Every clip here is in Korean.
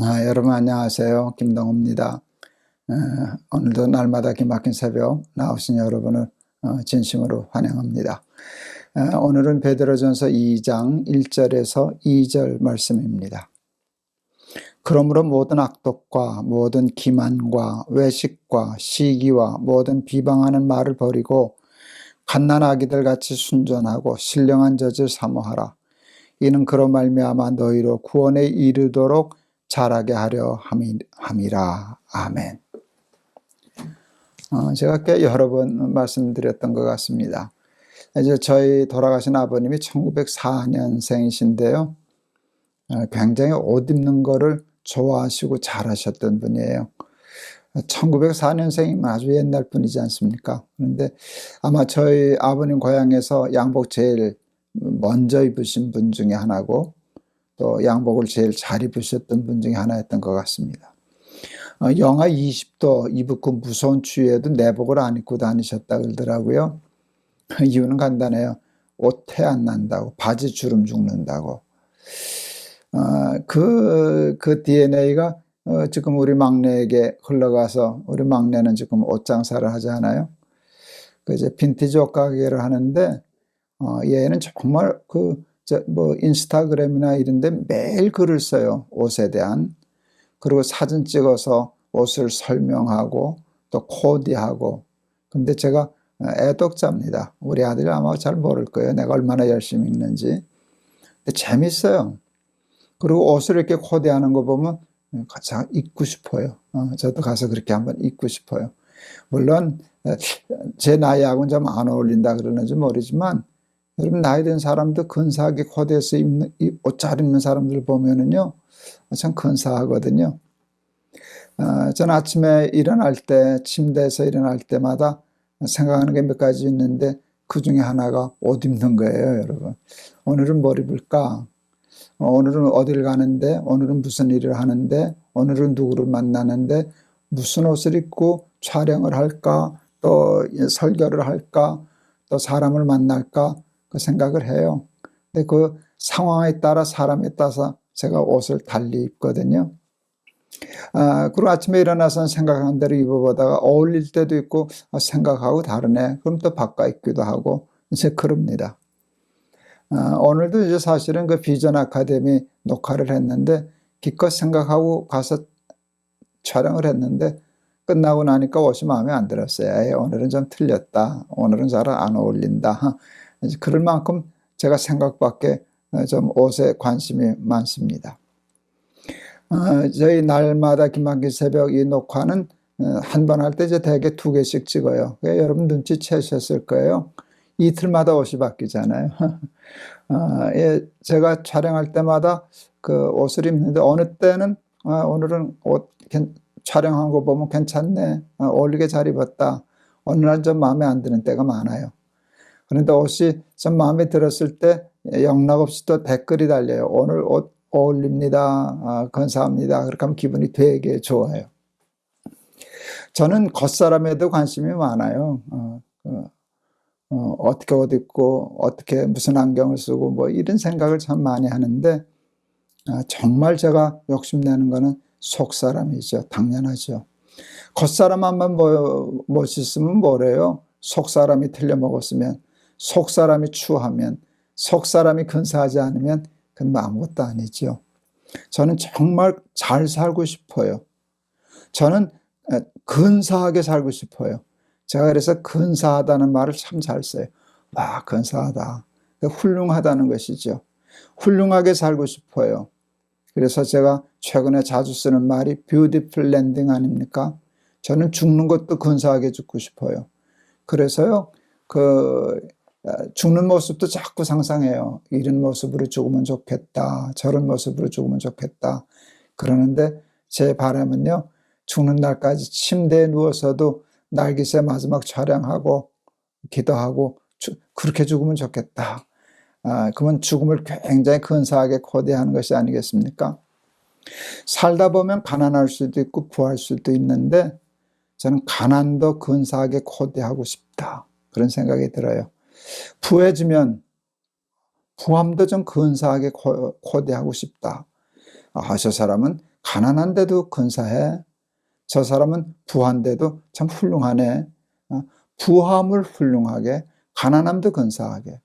아, 여러분 안녕하세요. 김동호입니다. 에, 오늘도 날마다 기막힌 새벽 나오신 여러분을 어, 진심으로 환영합니다. 에, 오늘은 베드로전서 2장 1절에서 2절 말씀입니다. 그러므로 모든 악독과 모든 기만과 외식과 시기와 모든 비방하는 말을 버리고 갓난 아기들 같이 순전하고 신령한 젖을 사모하라. 이는 그로 말미암아 너희로 구원에 이르도록 자라게 하려 함이, 함이라. 아멘. 어, 제가 꽤 여러 번 말씀드렸던 것 같습니다. 이제 저희 돌아가신 아버님이 1904년생이신데요. 어, 굉장히 옷 입는 거를 좋아하시고 잘하셨던 분이에요. 1904년생이면 아주 옛날 분이지 않습니까? 그런데 아마 저희 아버님 고향에서 양복 제일 먼저 입으신 분 중에 하나고 또 양복을 제일 잘 입으셨던 분 중에 하나였던 것 같습니다. 어, 영하 20도 이붓고 무서운 추위에도 내복을 안 입고 다니셨다 그러더라고요. 이유는 간단해요. 옷태 안 난다고, 바지 주름 죽는다고. 어, 그, 그 DNA가 어, 지금 우리 막내에게 흘러가서 우리 막내는 지금 옷 장사를 하잖아요. 그 이제 빈티지 옷 가게를 하는데 어, 얘는 정말 그 뭐 인스타그램이나 이런 데 매일 글을 써요 옷에 대한. 그리고 사진 찍어서 옷을 설명하고 또 코디하고. 근데 제가 애독자입니다. 우리 아들이 아마 잘 모를 거예요. 내가 얼마나 열심히 읽는지. 근데 재밌어요. 그리고 옷을 이렇게 코디하는 거 보면 같이 입고 싶어요. 어, 저도 가서 그렇게 한번 입고 싶어요. 물론 제 나이하고는 좀 안 어울린다 그러는지 모르지만 여러분 나이 든 사람도 근사하게 코디해서 입는 옷 잘 입는 사람들 보면은요 참 근사하거든요. 어, 저는 아침에 일어날 때 침대에서 일어날 때마다 생각하는 게 몇 가지 있는데 그 중에 하나가 옷 입는 거예요, 여러분. 오늘은 뭘 입을까? 어, 오늘은 어딜 가는데, 오늘은 무슨 일을 하는데, 오늘은 누구를 만나는데, 무슨 옷을 입고 촬영을 할까, 또 설교를 할까, 또 사람을 만날까, 그 생각을 해요. 근데 그 상황에 따라 사람에 따라서 제가 옷을 달리 입거든요. 아, 그리고 아침에 일어나서 생각한 대로 입어보다가 어울릴 때도 있고 아, 생각하고 다르네. 그럼 또 바꿔 입기도 하고 이제 그럽니다. 아, 오늘도 이제 사실은 그 비전 아카데미 녹화를 했는데 기껏 생각하고 가서 촬영을 했는데 끝나고 나니까 옷이 마음에 안 들었어요. 에이, 오늘은 좀 틀렸다. 오늘은 잘 안 어울린다. 그럴 만큼 제가 생각밖에 좀 옷에 관심이 많습니다. 어, 저희 날마다 김학기 새벽 이 녹화는 어, 한번 할 때 이제 대개 두 개씩 찍어요. 여러분 눈치채셨을 거예요. 이틀마다 옷이 바뀌잖아요. 어, 예, 제가 촬영할 때마다 그 옷을 입는데 어느 때는 어, 오늘은 옷 촬영한 거 보면 괜찮네. 어, 어울리게 잘 입었다. 어느 날 좀 마음에 안 드는 때가 많아요. 그런데 옷이 좀 마음에 들었을 때 영락없이 또 댓글이 달려요. 오늘 옷 어울립니다. 아, 감사합니다. 그렇게 하면 기분이 되게 좋아요. 저는 겉사람에도 관심이 많아요. 어, 어, 어 떻게옷 입고 어떻게 무슨 안경을 쓰고 뭐 이런 생각을 참 많이 하는데 아, 정말 제가 욕심내는 거는 속사람이죠. 당연하죠. 겉사람 한번 뭐, 멋있으면 뭐래요? 속사람이 틀려 먹었으면 속 사람이 추하면 속 사람이 근사하지 않으면 그건 아무것도 아니죠. 저는 정말 잘 살고 싶어요. 저는 근사하게 살고 싶어요. 제가 그래서 근사하다는 말을 참 잘 써요. 와, 근사하다. 훌륭하다는 것이죠. 훌륭하게 살고 싶어요. 그래서 제가 최근에 자주 쓰는 말이 beautiful landing 아닙니까? 저는 죽는 것도 근사하게 죽고 싶어요. 그래서요, 그 어, 죽는 모습도 자꾸 상상해요. 이런 모습으로 죽으면 좋겠다. 저런 모습으로 죽으면 좋겠다. 그러는데 제 바람은요. 죽는 날까지 침대에 누워서도 날기새 마지막 촬영하고 기도하고 주, 그렇게 죽으면 좋겠다. 아, 그러면 죽음을 굉장히 근사하게 코디하는 것이 아니겠습니까? 살다 보면 가난할 수도 있고 부할 수도 있는데 저는 가난도 근사하게 코디하고 싶다. 그런 생각이 들어요. 부해지면 부함도 좀 근사하게 코디하고 싶다. 아, 저 사람은 가난한데도 근사해. 저 사람은 부한데도 참 훌륭하네. 어, 부함을 훌륭하게, 가난함도 근사하게.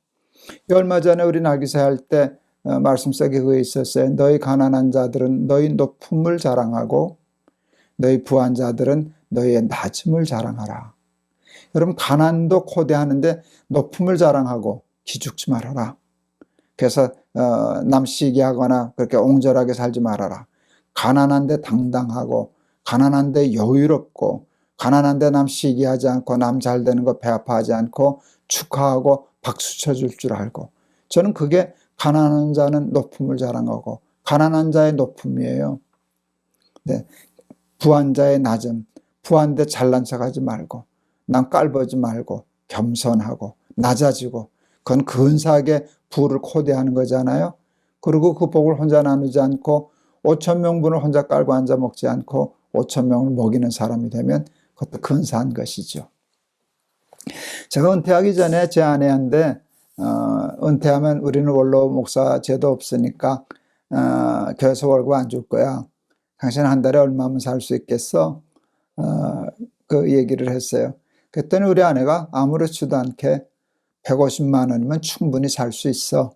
얼마 전에 우리 날기세 할때 어, 말씀 속에 그게 있었어요. 너희 가난한 자들은 너희 높음을 자랑하고 너희 부한 자들은 너희의 낮음을 자랑하라. 여러분 가난도 코대하는데 높음을 자랑하고 기죽지 말아라. 그래서 어, 남시기하거나 그렇게 옹졸하게 살지 말아라. 가난한데 당당하고 가난한데 여유롭고 가난한데 남 시기하지 않고 남 잘 되는 거 배 아파하지 않고 축하하고 박수 쳐줄 줄 알고 저는 그게 가난한 자는 높음을 자랑하고 가난한 자의 높음이에요. 네. 부한 자의 낮음, 부한데 잘난 척하지 말고 남 깔보지 말고 겸손하고 낮아지고 그건 근사하게 부를 코대하는 거잖아요. 그리고 그 복을 혼자 나누지 않고 5천 명분을 혼자 깔고 앉아 먹지 않고 5천 명을 먹이는 사람이 되면 그것도 근사한 것이죠. 제가 은퇴하기 전에 제 아내한테 어, 은퇴하면 우리는 원로 목사 제도 없으니까 어, 교회에서 월급 안 줄 거야. 당신 한 달에 얼마면 살 수 있겠어? 어, 그 얘기를 했어요. 그랬더니 우리 아내가 아무렇지도 않게 150만 원이면 충분히 살 수 있어.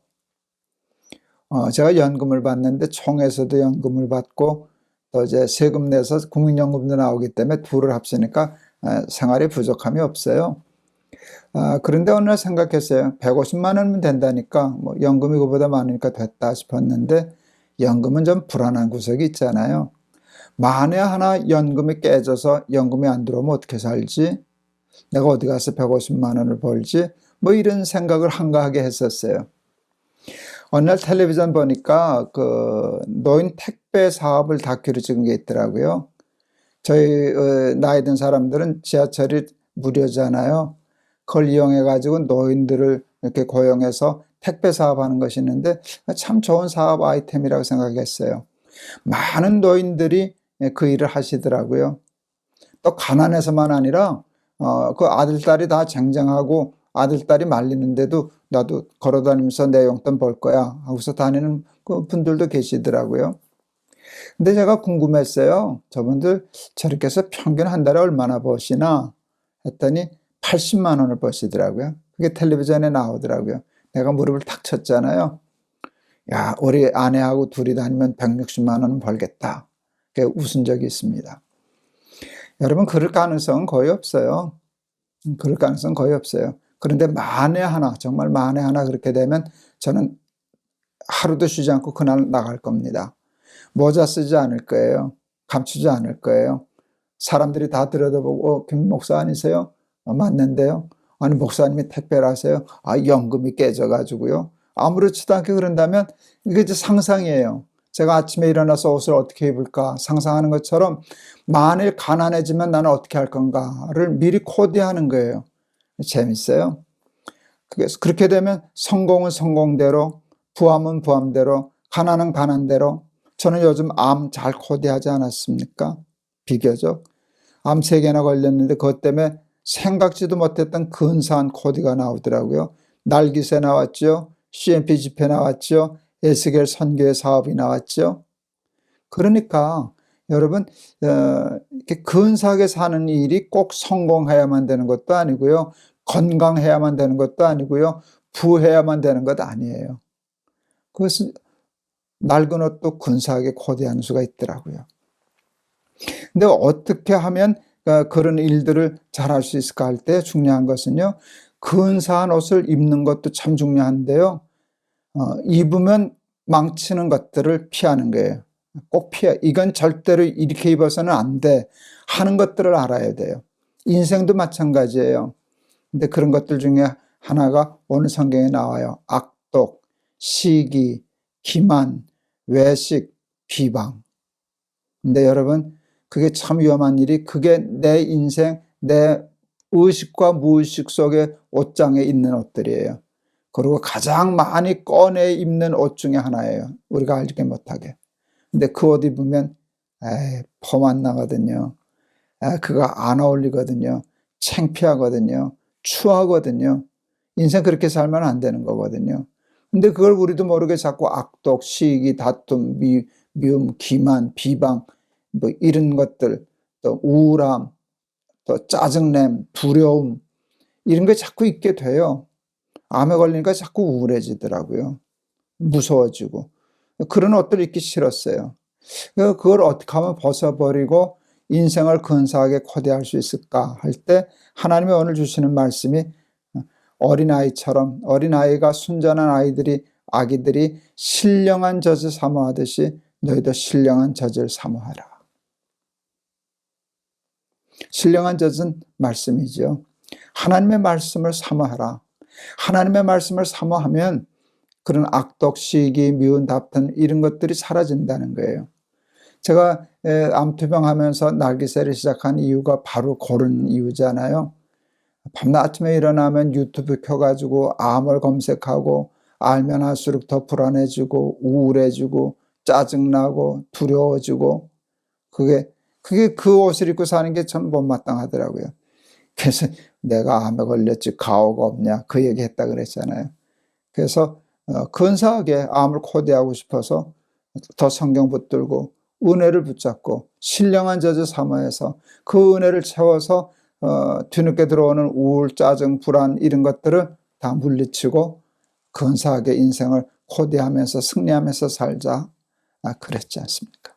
어, 제가 연금을 받는데 총에서도 연금을 받고 또 이제 세금 내서 국민연금도 나오기 때문에 둘을 합치니까 어, 생활에 부족함이 없어요. 아, 그런데 어느 날 생각했어요. 150만 원이면 된다니까 뭐 연금이 그보다 많으니까 됐다 싶었는데 연금은 좀 불안한 구석이 있잖아요. 만에 하나 연금이 깨져서 연금이 안 들어오면 어떻게 살지? 내가 어디 가서 150만 원을 벌지? 뭐 이런 생각을 한가하게 했었어요. 어느 날 텔레비전 보니까 그 노인 택배 사업을 다큐를 찍은 게 있더라고요. 저희 어, 나이 든 사람들은 지하철이 무료잖아요. 그걸 이용해 가지고 노인들을 이렇게 고용해서 택배 사업하는 것이 있는데 참 좋은 사업 아이템이라고 생각했어요. 많은 노인들이 그 일을 하시더라고요. 또 가난해서만 아니라 어, 그 아들 딸이 다 쟁쟁하고 아들 딸이 말리는데도 나도 걸어다니면서 내 용돈 벌 거야 하고서 다니는 그 분들도 계시더라고요. 근데 제가 궁금했어요. 저분들 저렇게 해서 평균 한 달에 얼마나 버시나 했더니 80만 원을 버시더라고요. 그게 텔레비전에 나오더라고요. 내가 무릎을 탁 쳤잖아요. 야, 우리 아내하고 둘이 다니면 160만 원은 벌겠다. 그 웃은 적이 있습니다. 여러분, 그럴 가능성은 거의 없어요. 음, 그럴 가능성은 거의 없어요. 그런데 만에 하나, 정말 만에 하나 그렇게 되면 저는 하루도 쉬지 않고 그날 나갈 겁니다. 모자 쓰지 않을 거예요. 감추지 않을 거예요. 사람들이 다 들여다보고, 어, 김 목사 아니세요? 어, 맞는데요. 아니, 목사님이 택배를 하세요? 아, 연금이 깨져가지고요. 아무렇지도 않게 그런다면 이게 이제 상상이에요. 제가 아침에 일어나서 옷을 어떻게 입을까 상상하는 것처럼 만일 가난해지면 나는 어떻게 할 건가를 미리 코디하는 거예요. 재밌어요. 그래서 그렇게 되면 성공은 성공대로, 부함은 부함대로, 가난은 가난대로. 저는 요즘 암 잘 코디하지 않았습니까? 비교적. 암 세 개나 걸렸는데 그것 때문에 생각지도 못했던 근사한 코디가 나오더라고요. 날기새 나왔죠. CMP 집회 나왔죠. 에스겔 선교의 사업이 나왔죠. 그러니까 여러분 어, 이렇게 근사하게 사는 일이 꼭 성공해야만 되는 것도 아니고요. 건강해야만 되는 것도 아니고요. 부해야만 되는 것 아니에요. 그것은 낡은 옷도 근사하게 코디하는 수가 있더라고요. 근데 어떻게 하면 어, 그런 일들을 잘 할 수 있을까 할 때 중요한 것은요. 근사한 옷을 입는 것도 참 중요한데요. 어, 입으면 망치는 것들을 피하는 거예요. 꼭 피해. 이건 절대로 이렇게 입어서는 안 돼. 하는 것들을 알아야 돼요. 인생도 마찬가지예요. 근데 그런 것들 중에 하나가 오늘 성경에 나와요. 악독, 시기, 기만, 외식, 비방. 근데 여러분, 그게 참 위험한 일이 그게 내 인생, 내 의식과 무의식 속에 옷장에 있는 옷들이에요. 그리고 가장 많이 꺼내 입는 옷 중에 하나예요. 우리가 알지 못하게. 근데 그 옷 입으면 에이, 폼안 나거든요. 에이, 그거 안 어울리거든요. 창피하거든요. 추하거든요. 인생 그렇게 살면 안 되는 거거든요. 근데 그걸 우리도 모르게 자꾸 악독, 시기, 다툼, 미, 미움, 기만, 비방, 뭐 이런 것들, 또 우울함, 또 짜증냄, 두려움, 이런 게 자꾸 있게 돼요. 암에 걸리니까 자꾸 우울해지더라고요. 무서워지고. 그런 옷들 입기 싫었어요. 그걸 어떻게 하면 벗어버리고 인생을 근사하게 코디할 수 있을까 할 때 하나님이 오늘 주시는 말씀이 어린아이처럼 어린아이가 순전한 아이들이 아기들이 신령한 젖을 사모하듯이 너희도 신령한 젖을 사모하라. 신령한 젖은 말씀이죠. 하나님의 말씀을 사모하라. 하나님의 말씀을 사모하면 그런 악독, 시기, 미운, 답답 이런 것들이 사라진다는 거예요. 제가 암투병 하면서 날기세를 시작한 이유가 바로 그런 이유잖아요. 밤낮 아침에 일어나면 유튜브 켜가지고 암을 검색하고 알면 할수록 더 불안해지고 우울해지고 짜증나고 두려워지고 그게 그게 그 옷을 입고 사는 게 참 못마땅하더라고요. 그래서 내가 암에 걸렸지 가오가 없냐 그 얘기 했다 그랬잖아요. 그래서 어, 근사하게 암을 코디하고 싶어서 더 성경 붙들고 은혜를 붙잡고 신령한 저주 사모해서 그 은혜를 채워서 어, 뒤늦게 들어오는 우울, 짜증, 불안 이런 것들을 다 물리치고 근사하게 인생을 코디하면서 승리하면서 살자 아, 그랬지 않습니까?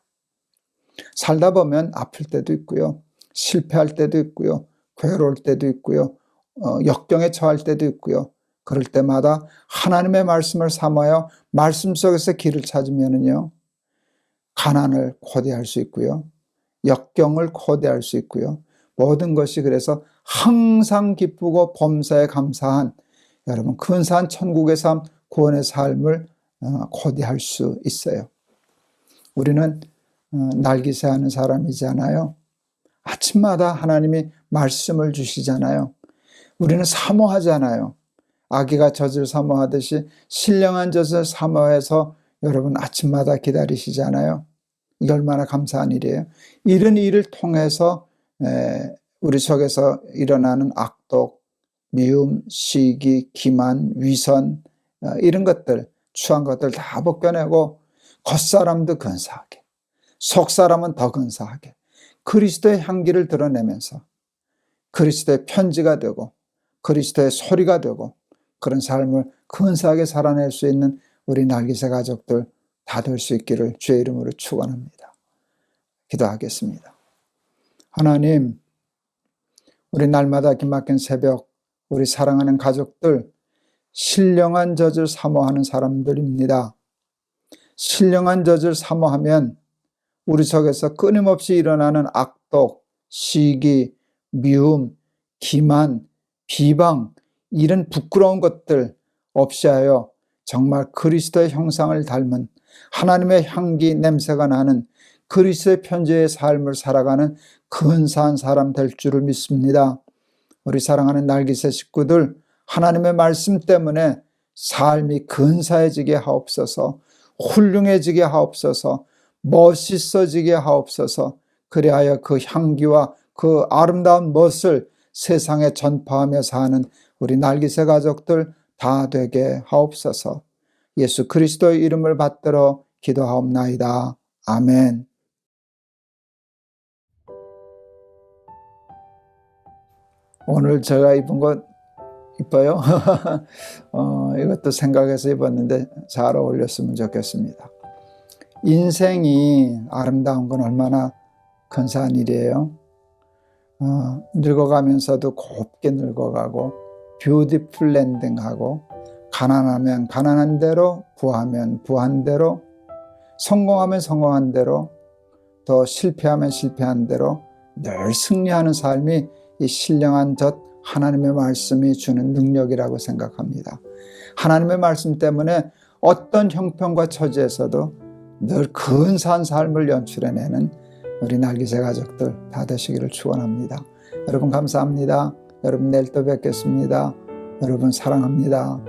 살다 보면 아플 때도 있고요. 실패할 때도 있고요. 괴로울 때도 있고요. 어, 역경에 처할 때도 있고요. 그럴 때마다 하나님의 말씀을 삼아요. 말씀 속에서 길을 찾으면은요. 가난을 코디할 수 있고요. 역경을 코디할 수 있고요. 모든 것이 그래서 항상 기쁘고 범사에 감사한 여러분 근사한 천국의 삶, 구원의 삶을 어, 코디할 수 있어요. 우리는 어, 날기새 하는 사람이잖아요. 아침마다 하나님이 말씀을 주시잖아요. 우리는 사모하잖아요. 아기가 젖을 사모하듯이 신령한 젖을 사모해서 여러분 아침마다 기다리시잖아요. 이게 얼마나 감사한 일이에요. 이런 일을 통해서 우리 속에서 일어나는 악독, 미움, 시기, 기만, 위선 어, 이런 것들, 추한 것들 다 벗겨내고 겉사람도 근사하게, 속사람은 더 근사하게 그리스도의 향기를 드러내면서 그리스도의 편지가 되고 그리스도의 소리가 되고 그런 삶을 근사하게 살아낼 수 있는 우리 날기새 가족들 다 될 수 있기를 주의 이름으로 축원합니다. 기도하겠습니다. 하나님, 우리 날마다 기막힌 새벽, 우리 사랑하는 가족들, 신령한 젖을 사모하는 사람들입니다. 신령한 젖을 사모하면 우리 속에서 끊임없이 일어나는 악독, 시기, 미움, 기만, 비방, 이런 부끄러운 것들 없이 하여 정말 그리스도의 형상을 닮은 하나님의 향기 냄새가 나는 그리스도의 편지의 삶을 살아가는 근사한 사람 될 줄을 믿습니다. 우리 사랑하는 날기새 식구들 하나님의 말씀 때문에 삶이 근사해지게 하옵소서 훌륭해지게 하옵소서 멋있어지게 하옵소서 그리하여 그 향기와 그 아름다운 멋을 세상에 전파하며 사는 우리 날기새 가족들 다 되게 하옵소서 예수 그리스도의 이름을 받들어 기도하옵나이다. 아멘. 오늘 제가 입은 것 이뻐요? 어, 이것도 생각해서 입었는데 잘 어울렸으면 좋겠습니다. 인생이 아름다운 건 얼마나 근사한 일이에요. 어, 늙어가면서도 곱게 늙어가고 뷰티풀 랜딩하고 가난하면 가난한 대로 부하면 부한 대로 성공하면 성공한 대로 더 실패하면 실패한 대로 늘 승리하는 삶이 이 신령한 젖 하나님의 말씀이 주는 능력이라고 생각합니다. 하나님의 말씀 때문에 어떤 형편과 처지에서도 늘 근사한 삶을 연출해내는 우리 날기새 가족들 다 되시기를 축원합니다. 여러분 감사합니다. 여러분 내일 또 뵙겠습니다. 여러분 사랑합니다.